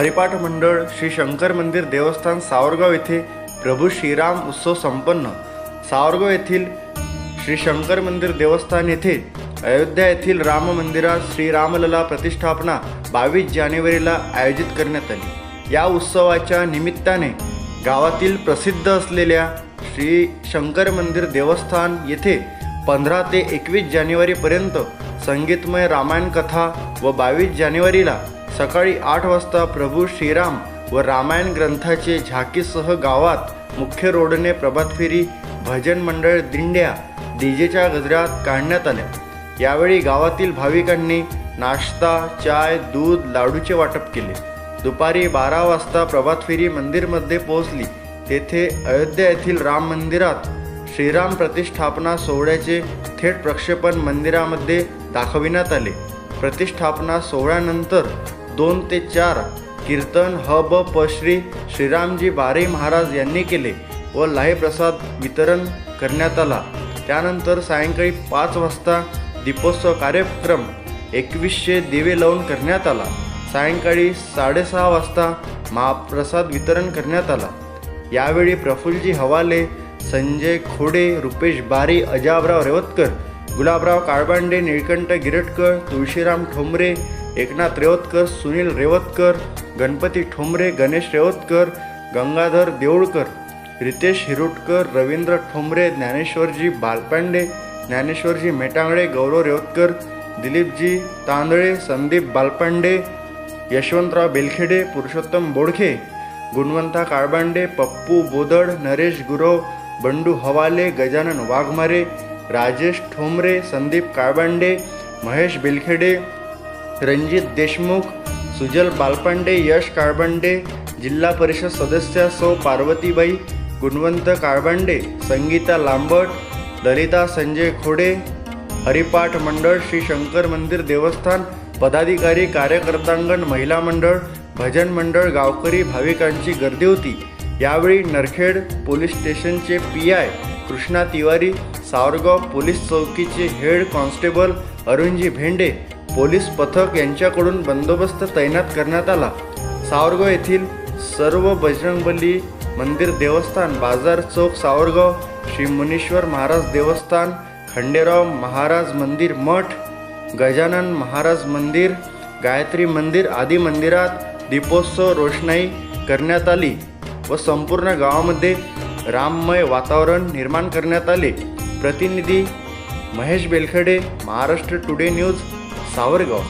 हरिपाठ मंडळ श्री शंकर मंदिर देवस्थान सावरगाव येथे प्रभू श्रीराम उत्सव संपन्न. सावरगाव येथील श्री शंकर मंदिर देवस्थान येथे अयोध्या येथील राम मंदिरात श्रीरामलला प्रतिष्ठापना बावीस जानेवारीला आयोजित करण्यात आली. या उत्सवाच्या निमित्ताने गावातील प्रसिद्ध असलेल्या श्री शंकर मंदिर देवस्थान येथे पंधरा ते एकवीस जानेवारीपर्यंत संगीतमय रामायण कथा व बावीस जानेवारीला सकाळी आठ वाजता प्रभू श्रीराम व रामायण ग्रंथाचे झाकीसह गावात मुख्य रोडने प्रभात फेरी भजन मंडळ दिंड्या डीजेच्या गजरात काढण्यात आल्या. यावेळी गावातील भाविकांनी नाश्ता चाय दूध लाडूचे वाटप केले. दुपारी बारा वाजता प्रभात फेरी मंदिरमध्ये पोहोचली. तेथे अयोध्या येथील राम मंदिरात श्रीराम प्रतिष्ठापना सोहळ्याचे थेट प्रक्षेपण मंदिरामध्ये दाखविण्यात आले. प्रतिष्ठापना सोहळ्यानंतर दोन ते चार कीर्तन ह ब प श्री श्रीरामजी बारे महाराज यांनी केले व लाहेप्रसाद वितरण करण्यात आला. त्यानंतर सायंकाळी पाच वाजता दीपोत्सव कार्यक्रम एकवीसशे दिवे लावून करण्यात आला. सायंकाळी साडेसहा वाजता महाप्रसाद वितरण करण्यात आला. यावेळी प्रफुल्लजी हवाले संजय खोडे रुपेश बारी अजाबराव रेवतकर गुलाबराव काळबांडे निळकंठ गिरटकर तुळशीराम ठोंबरे एकनाथ रेवतकर सुनील रेवतकर गणपती ठोंबरे गणेश रेवतकर गंगाधर देऊळकर रितेश हिरुटकर रवींद्र ठोंबरे ज्ञानेश्वरजी बालपांडे ज्ञानेश्वरजी मेटांगळे गौरव रेवतकर दिलीपजी तांदळे संदीप बालपांडे यशवंतराव बेलखेडे पुरुषोत्तम बोडखे गुणवंता काळबांडे पप्पू बोदड नरेश गुरव बंडू हवाले गजानन वाघमारे राजेश ठोंबरे संदीप काळबांडे महेश बेलखेडे रणजित देशमुख सुजल बालपांडे यश काळबांडे जिल्हा परिषद सदस्या सौ पार्वतीबाई गुणवंत काळबांडे संगीता लांबट ललिता संजय खोडे हरिपाठ मंडळ श्री शंकर मंदिर देवस्थान पदाधिकारी कार्यकर्तांगण महिला मंडळ भजन मंडळ गावकरी भाविकांची गर्दी होती. यावेळी Narkhed police station P I Krishna Tiwari Savargaon police चौकीचे head constable Arunji Bhende police पथक यांच्याकडून बंदोबस्त तैनात करण्यात आला. सावरगाव येथील सर्व बजरंगबली मंदिर देवस्थान बाजार चौक सावरगाव श्री मुनीश्वर महाराज देवस्थान खंडेराव महाराज मंदिर मठ गजानन महाराज मंदिर गायत्री मंदिर आदी मंदिरात दीपोत्सव रोषणाई करण्यात आली व संपूर्ण गावामध्ये राममय वातावरण निर्माण करण्यात आले. प्रतिनिधी महेश बेलखडे महाराष्ट्र टुडे न्यूज सावरगाव